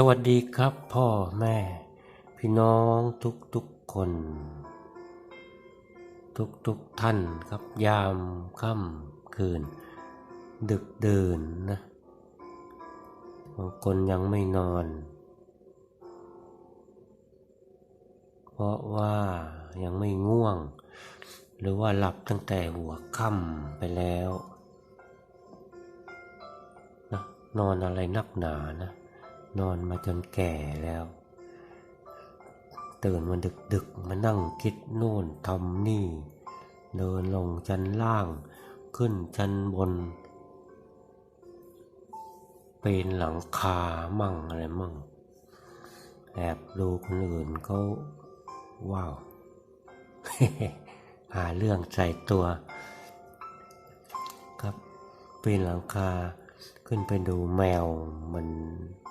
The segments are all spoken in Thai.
สวัสดีครับพ่อแม่ พี่น้องทุกทุกคน ทุกทุกท่านครับยามค่ำคืน ดึกเดินนะบางคนยังไม่นอน เพราะว่ายังไม่ง่วง หรือว่าหลับตั้งแต่หัวค่ำไปแล้วนะนอนอะไรนักหนานะ นอนมาจนแก่แล้ว ตื่นมาดึกดึกๆมานั่งคิดโน่นทำนี่ เดินลงชั้นล่าง ขึ้นชั้นบน ปีนหลังคามั่งอะไรมั่ง แอบดูคนอื่นเขาว้าวหาเรื่องใส่ตัว ครับปีนหลังคา ขึ้นไปดูแมวมัน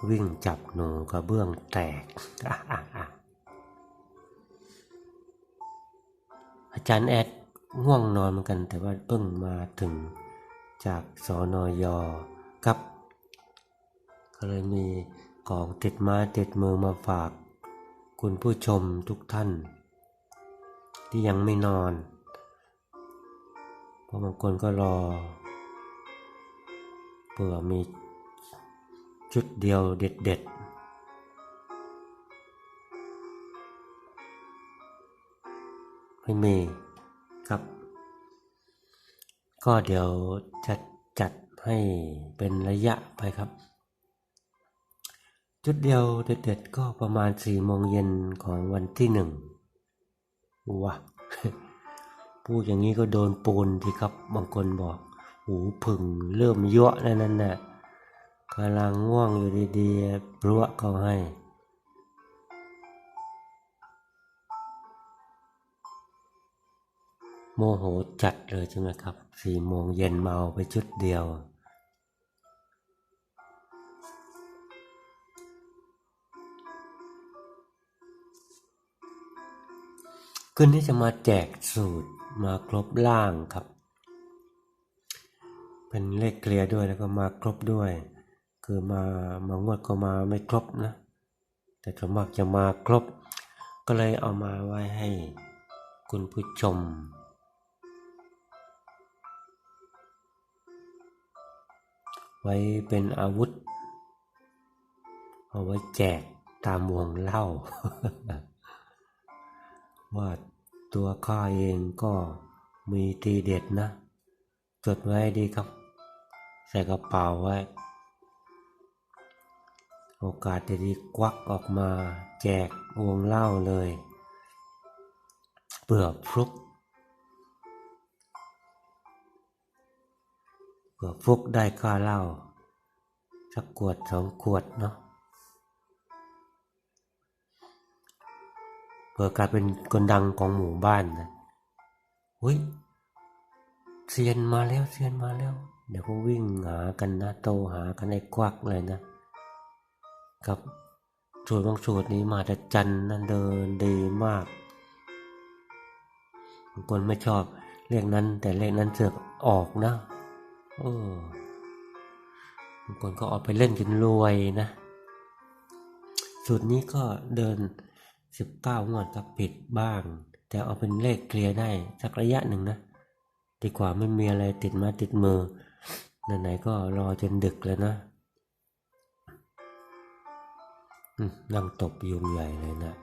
วิ่งจับหนูกระเบื้องแตก อาจารย์แอดง่วงนอนเหมือนกันแต่ว่าเพิ่งมาถึงจากสอนอยครับ ก็เลยมีของติดมาติดมือมาฝาก คุณผู้ชมทุกท่าน ที่ยังไม่นอน เพราะบางคนก็รอ เผื่อมีชุดเดียวเด็ด ๆไม่มีครับ ก็เดี๋ยวจะจัดให้เป็นระยะไปครับชุดเดียวเด็ดๆก็ประมาณสี่โมงเย็นของวันที่หนึ่งว้าพูดอย่างนี้ก็โดนปูนทีครับบางคนบอก หูผึ่งเริ่มยั่วแล้วนั่นน่ะกำลังง่วงอยู่ดีๆปลัวเขาให้ โมโหจัดเลยใช่ไหมครับสี่โมงเย็นเอาไปชุดเดียวคืนนี้จะมาแจกสูตรมาครบล่างครับ เป็นเลขเคลียร์ด้วยแล้วก็มาครบด้วย คือมามางวดก็มาไม่ครบนะ แต่ส่วนมากจะมาครบ ก็เลยเอามาไว้ให้คุณผู้ชมไว้เป็นอาวุธ เอาไว้แจกตามวงเล่า ว่าตัวข้าเองก็มีทีเด็ดนะ จดไว้ดีครับ ใส่กระเป๋าไว้ โอกาสดีๆควักออกมาแจกวงเล่าเลย เปลือกฟลุกเปลือกฟลุกได้ค่าเหล้าสักขวดสองขวดเนาะเพื่อกลายเป็นคนดังของหมู่บ้านนะเฮ้ยเซียนมาแล้วเซียนมาแล้ว เดี๋ยวก็วิ่งหากันนะโตหากันไอ้ควักเลยนะ กับสูตรบางสูตรนี้มาแต่จันนั่นเดินดีมากบางคนไม่ชอบเลขนั้น แต่เลขนั้นเสือกออกนะเออบางคนก็เอาไปเล่นจนรวยนะ สูตรนี้ก็เดินสิบเก้างวดก็ปิดบ้าง แต่เอาเป็นเลขเคลียร์ได้สักระยะหนึ่งนะดีกว่าไม่มีอะไรติดมาติดมือ ไหนๆก็รอจนดึกแล้วนะนั่งตบยุงใหญ่เลยนะ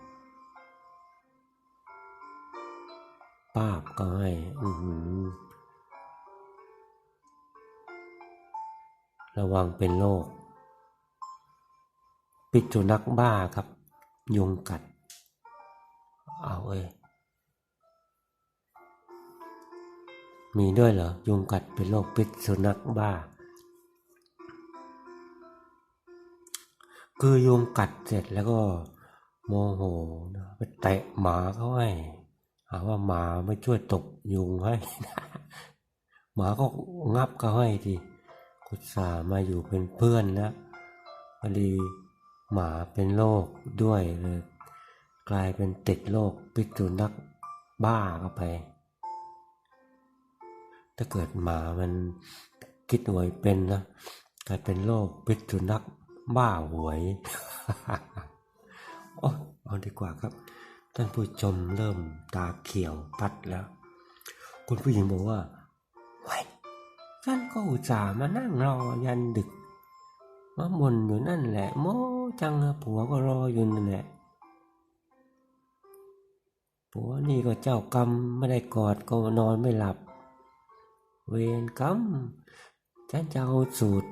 ป้าบก็ให้อือหือระวังเป็นโรคปิดสุนัขบ้าครับ ยุงกัด เอาเอ้ย มีด้วยเหรอ ยุงกัดเป็นโรคพิษสุนัขบ้า คือยุงกัดเสร็จแล้วก็โมโหนะไปเตะหมาเขาให้หาว่าหมาไม่ช่วยตบยุงให้หมาก็งับเขาให้ทีกุศามาอยู่เป็นเพื่อนแล้วพอดีหมาเป็นโรคด้วยเลย กลายเป็นติดโรคพิษสุนัขบ้าเข้าไป ถ้าเกิดหมามันคิดหวยเป็นนะกลายเป็นโรคพิษสุนัขบ้าหวยโอ้เอาดีกว่าครับ ท่านผู้ชมเริ่มตาเขียวปัดแล้ว คุณผู้หญิงบอกว่าไว้ฉันก็อุตส่าห์มานั่งรอยันดึกมาบ่นอยู่นั่นแหละ โมจังนะผัวก็รออยู่นั่นแหละผัวนี่ก็เจ้ากรรมไม่ได้กอดก็นอนไม่หลับ เวรกรรมฉันจะเอาสูตร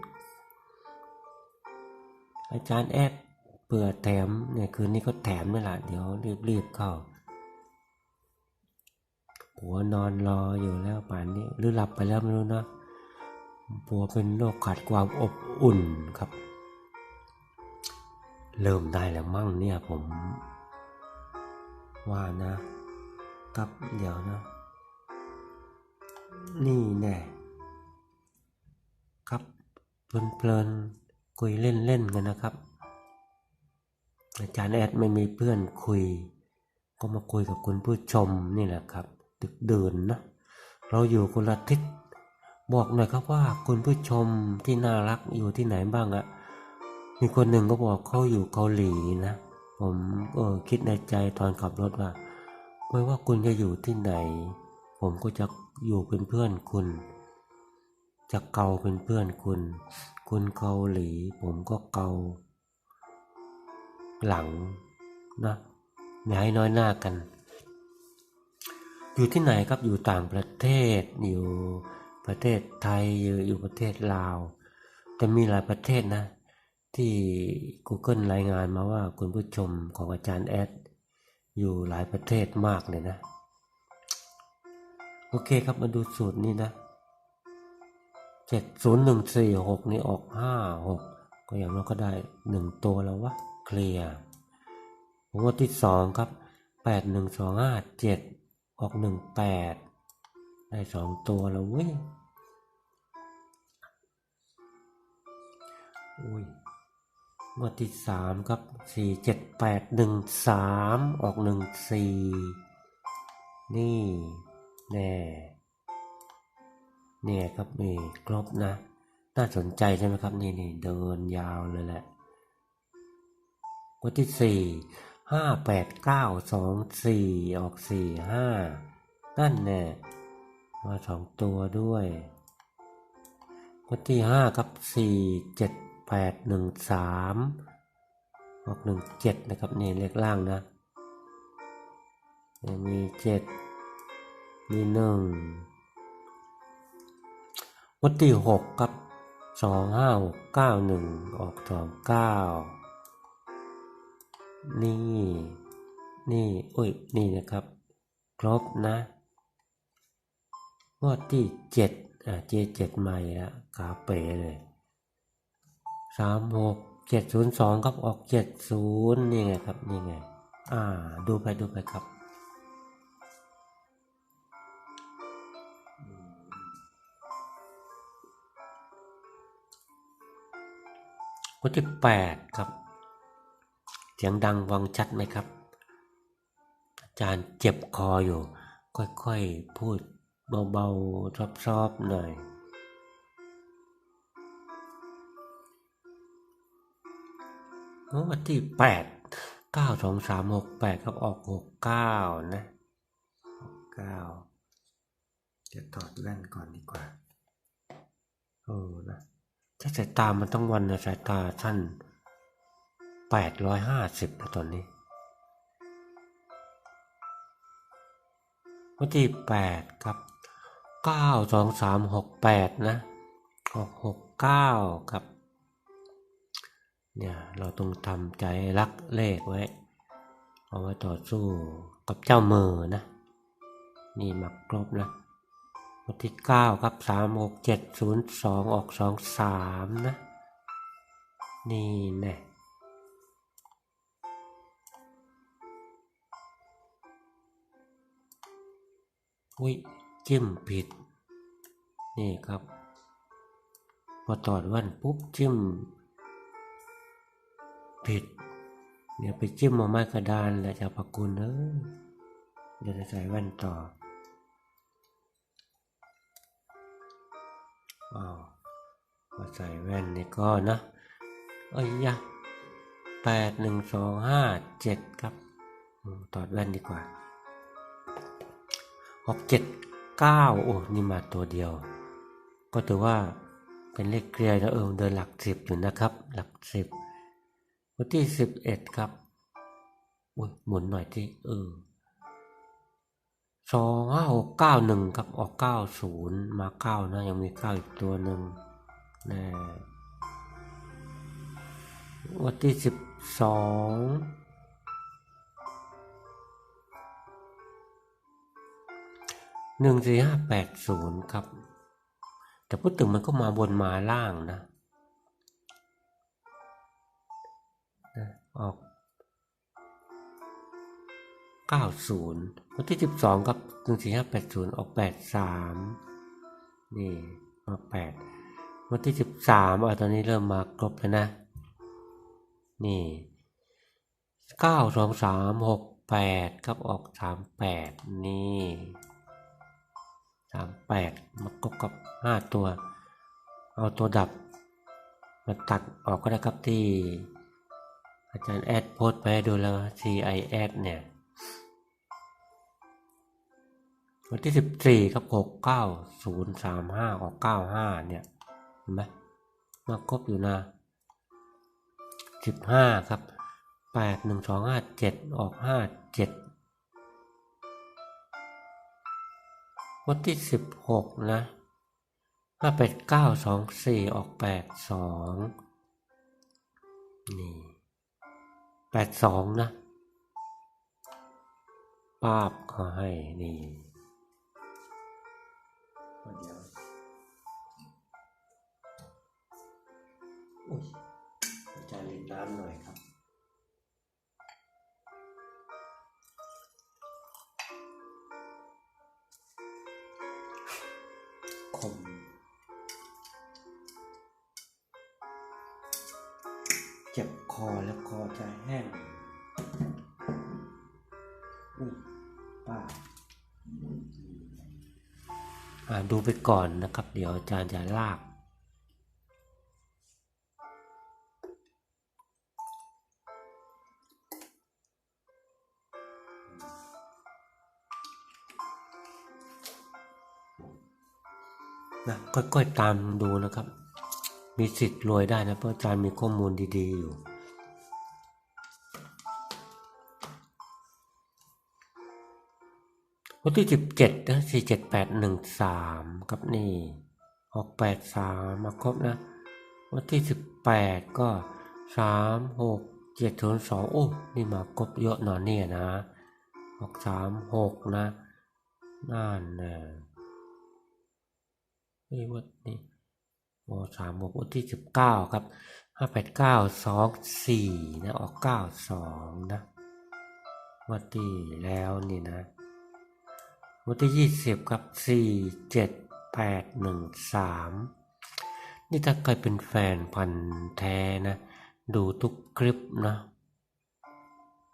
อาจารย์แอดเปิดแถมเนี่ยคืนนี้ก็แถมนี่แหละเดี๋ยวรีบๆเข้าผัวนอนรออยู่แล้วป่านนี้หรือหลับไปแล้วไม่รู้นะผัวเป็นโรคขาดความอบอุ่นครับ เริ่มได้แล้วมั่งเนี่ยผม ว่านะกับเดี๋ยวนะ นี่แน่ครับเพลินๆคุยเล่นๆกันนะครับ อาจารย์แอดไม่มีเพื่อนคุย ก็มาคุยกับคุณผู้ชมนี่แหละครับดึกเดินนะเราอยู่คนละทิศบอกหน่อยครับว่าคุณผู้ชมที่น่ารักอยู่ที่ไหนบ้างอะมีคนหนึ่งก็บอกเขาอยู่เกาหลีนะผมเออคิดในใจตอนขับรถว่าไม่ว่าคุณจะอยู่ที่ไหน ผมก็จะ อยู่เป็นเพื่อนคุณ จะเกาเป็นเพื่อนคุณ คุณเกาหลี ผมก็เกา หลังนะอย่าให้น้อยหน้ากัน อยู่ที่ไหนครับอยู่ต่างประเทศ อยู่ประเทศไทยอยู่อยู่ประเทศลาว แต่มีหลายประเทศนะ ที่ Google รายงานมาว่าคุณผู้ชมของอาจารย์แอดอยู่หลายประเทศมากเลยนะ โอเคครับมาดูสูตรนี้นะเจ็ดศูนย์หนึ่งสี่หกนี่ออกห้าหกก็อย่างน้อยก็ได้หนึ่งตัวแล้ววะเคลียร์งวดที่สองครับแปดหนึ่งสองห้าเจ็ดออกหนึ่งแปดได้สองตัวแล้วเว้ยอุ้ยงวดที่สามครับสี่เจ็ดแปดหนึ่งสามออกหนึ่งสี่นี่ แน่เนี่ยครับนี่ครบนะ น่าสนใจใช่ไหมครับนี่นี่เดินยาวเลยแหละงวดที่สี่ห้าแปดเก้าสองสี่ออกสี่ห้านั่นแน่มาสองตัวด้วยงวดที่ห้าครับสี่เจ็ดแปดหนึ่งสามออกหนึ่งเจ็ดนะครับนี่เลขล่างนะมีเจ็ด มีหนึ่งงวดที่หกครับสองห้าหกเก้าหนึ่งออกสองเก้านี่ นี่อุ้ย นี่นะครับ ครบนะงวดที่เจ็ดอ่าเจเจ็ดใหม่ละขาเป๋เลยสามหกเจ็ดศูนย์สองครับออกเจ็ดศูนย์นี่ไงครับ นี่ไง อ่า ดูไปดูไปครับ งวดที่แปดครับ เสียงดังวังชัดไหมครับ อาจารย์เจ็บคออยู่ ค่อยๆ พูดเบาๆซอบๆหน่อย วันที่แปดเก้าสองสามหกแปดครับออกหกเก้านะหกเก้าจะถอดแว่นก่อนดีกว่าเออนะ ถ้าสายตามันต้องวันนะสายตาสั้นแปดร้อยห้าสิบตอนนี้ วันที่แปดครับเก้าสองสามหกแปดนะออกหกเก้าครับเนี่ยเราต้องทำใจรักเลขไว้ เอาไว้ต่อสู้กับเจ้ามือนะ นี่มักครบนะ วันที่เก้าครับสามหกเจ็ดศูนย์สองออกสองสามนะ นี่น่อุ้ยจิ้มผิด นี่ครับ พอตอดวันปุ๊บจิ้ม ผิดเดี๋ยวไปจิ้มมาไม้กระดานแล้วจะประกุลเออเดี๋ยวจะใส่แว่นต่อ อ้าวใส่แว่นนี่ก็นะเอ้ยยะแปดหนึ่งสองห้าเจ็ดครับตอดแว่นดีกว่าออกเจ็ดเก้าโอ้นี่มาตัวเดียว ก็ถือว่าเป็นเลขเกลียร์นะเออเดินหลักสิบอยู่นะครับ หลักสิบวันที่สิบเอ็ดครับอุ้ยหมุนหน่อยที่เออ สองห้าหกเก้าหนึ่งครับออกเก้าศูนย์มาเก้านะยังมีเก้าอีกตัวหนึ่งน่วันที่สิบสองหนึ่งสี่ห้าแปดศูนย์ครับ แต่พูดถึงมันก็มาบนมาล่างนะนะออก90 วันที่ 12 ครับ14580ออก83นี่มา8วันที่ 13อะตอนนี้เริ่มมาครบแล้วนะ นี่9 2 3 6 8ครับออก38นี่38มแปดมาครบกับ5ตัว เอาตัวดับ มาตัดออกก็ได้ครับที่ อาจารย์แอดโพสไปดูแล้ว CIS เนี่ย วันที่สิบสี่ครับหกเก้าศูนย์สามห้าออกเก้าห้าเนี่ยเห็นไหมมาครบอยู่นะสิบห้าครับแปดหนึ่งสองห้าเจ็ดออกห้าเจ็ดวันที่สิบหกนะห้าแปดเก้าสองสี่ออกแปดสองนี่แปดสองนะ ปาบก็ให้นี่ เดี๋ยวอุ้ยอาจารย์ลินน้ำหน่อยครับคมเจ็บคอแล้วคอจะแห้งอุ้ย ดูไปก่อนนะครับ เดี๋ยวอาจารย์จะลากนะค่อยๆตามดูนะครับ มีสิทธิ์รวยได้นะเพราะอาจารย์มีข้อมูลดี ๆ อยู่ วันที่สิบเจ็ดนะสี่เจ็ดแปดหนึ่งสามครับนี่ออกแปดสามมาครบนะ วันที่สิบแปดก็สามหกเจ็ดศูนย์สองโอ้นี่มาครบเยอะหนอนเนี่ยนะออกสามหกนะนั่นนะนี่วันนี้โอ้สามหกวันที่สิบเก้าครับห้าแปดเก้าสองสี่นะออกเก้าสองนะวันที่แล้วนี่นะ วันที่ยี่สิบครับสี่เจ็ดแปดหนึ่งสามนี่ถ้าใครเป็นแฟนพันธ์แท้นะ ดูทุกคลิปนะ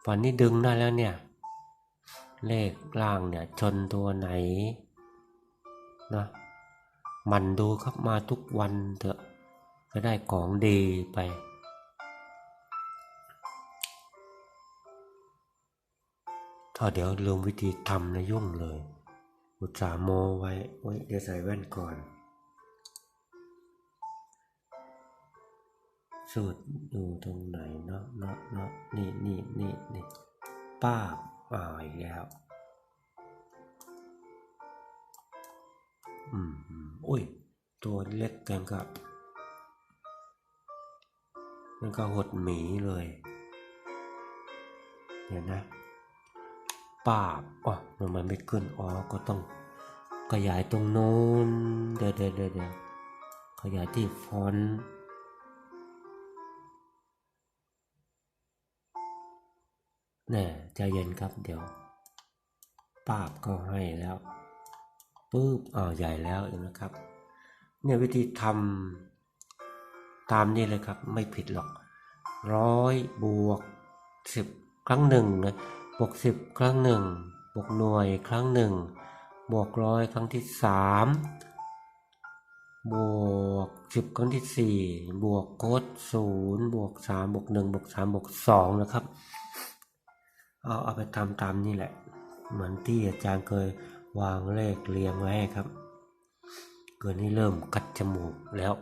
วันนี้ดึงได้แล้วเนี่ย เลขล่างเนี่ยชนตัวไหนนะมันดูครับมาทุกวันเถอะจะได้ของดีไปถ้าเดี๋ยวลืมวิธีทำนะยุ่งเลย อุตส่าห์โมไว้โอ้ยเดี๋ยวใส่แว่นก่อน สูตรดูตรงไหนเนาะเนาะเนาะนี่นี่นี่นี่ป้าอ่าอีกแล้วอืมอืมอุ้ย ตัวเล็กกันกับมันก็หดหมีเลย เดี๋ยวนะ ป้าบอ๋อมันไม่ขึ้นอ๋อก็ต้องขยายตรงโน้นเดี๋ยวเดี๋ยวเดี๋ยวขยายที่ฟอนต์แน่ใจเย็นครับเดี๋ยวป้าบก็ให้แล้วปุ๊บอ้าใหญ่แล้วเห็นไหมครับ เนี่ยวิธีทำตามนี้เลยครับไม่ผิดหรอกร้อยบวกสิบครั้งหนึ่งนะ บวกสิบครั้งหนึ่งบวกหน่วยครั้งหนึ่งบวกร้อยครั้งที่สามบวกสิบครั้งที่สี่บวกโค้ดศูนย์บวกสามบวกหนึ่งบวกสามบวกสองนะครับ เอาเอาไปทำตามนี่แหละ เหมือนที่อาจารย์เคยวางเลขเรียงไว้ให้ครับเกินนี้เริ่มกัดจมูกแล้ว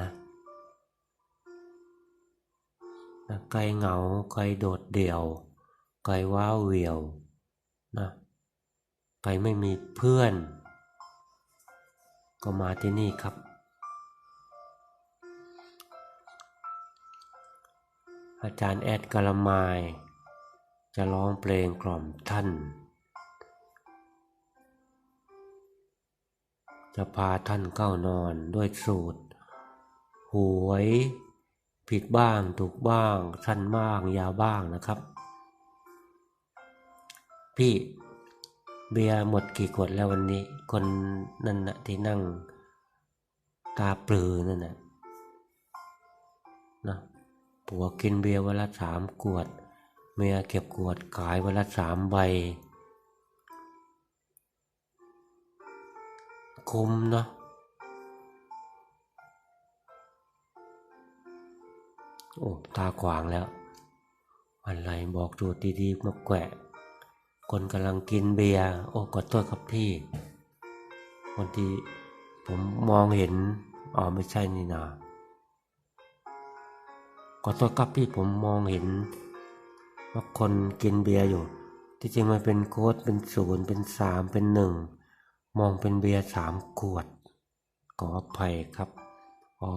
นะ นะไกลเหงาไกลโดดเดี่ยวไกลว้าวเหวี่ยวนะไกลไม่มีเพื่อน ก็มาที่นี่ครับ อาจารย์แอดกะละมาย จะร้องเพลงกล่อมท่าน จะพาท่านเข้านอนด้วยสูตร หวย ผิดบ้างถูกบ้าง สั้นบ้างยาวบ้างนะครับ พี่เบียร์หมดกี่ขวดแล้ววันนี้ คนนั่นนะที่นั่ง ตาปลือนั่นนะนะผัวกินเบียร์วันละสามขวด เมียเก็บขวดขายวันละสามใบคุมเนาะ โอ้ตาขวางแล้ว อะไรบอกจูดดีๆมาแกะ คนกำลังกินเบียร์โอ้ขอโทษครับพี่บางทีผมมองเห็นอ๋อไม่ใช่นี่นาขอโทษครับพี่ผมมองเห็น ว่าคนกินเบียร์อยู่ ที่จริงมันเป็นโค้ดเป็นศูนย์เป็นสามเป็นหนึ่งมองเป็นเบียร์สามขวดขออภัยครับ อ๋อ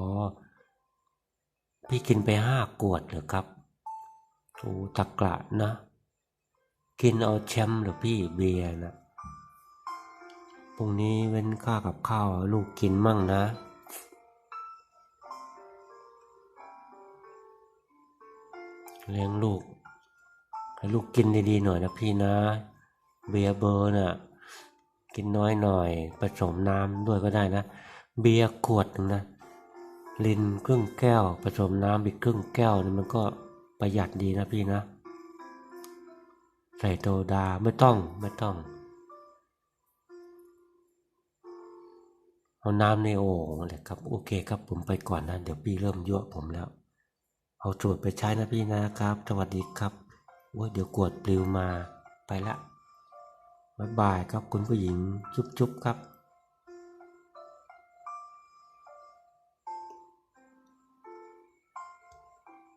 พี่กินไปห้าขวดเหรอครับโอ้ตะกระนะ กินเอาแชมป์เหรือพี่เบียร์นะพรุ่งนี้เว้นค่ากับข้าวลูกกินมั่งนะ เลี้ยงลูกให้ลูกกินดีๆหน่อยนะพี่นะ เบียร์เบอร์น่ะกินน้อยหน่อยผสมน้ำด้วยก็ได้นะ เบียร์ขวดนึงนะ ลินครึ่งแก้ว ผสมน้ำอีกครึ่งแก้วนี่มันก็ประหยัดดีนะพี่นะ ใส่โซดาไม่ต้องไม่ต้องเอาน้ำในโอ่งเลยครับ โอเคครับผมไปก่อนนะ เดี๋ยวพี่เริ่มยั่วผมแล้ว เอาสูตรไปใช้นะพี่นะครับ สวัสดีครับโอ้ยเดี๋ยวกวดปลิวมาไปละบ๊ายบายครับคุณผู้หญิงจุ๊บๆครับ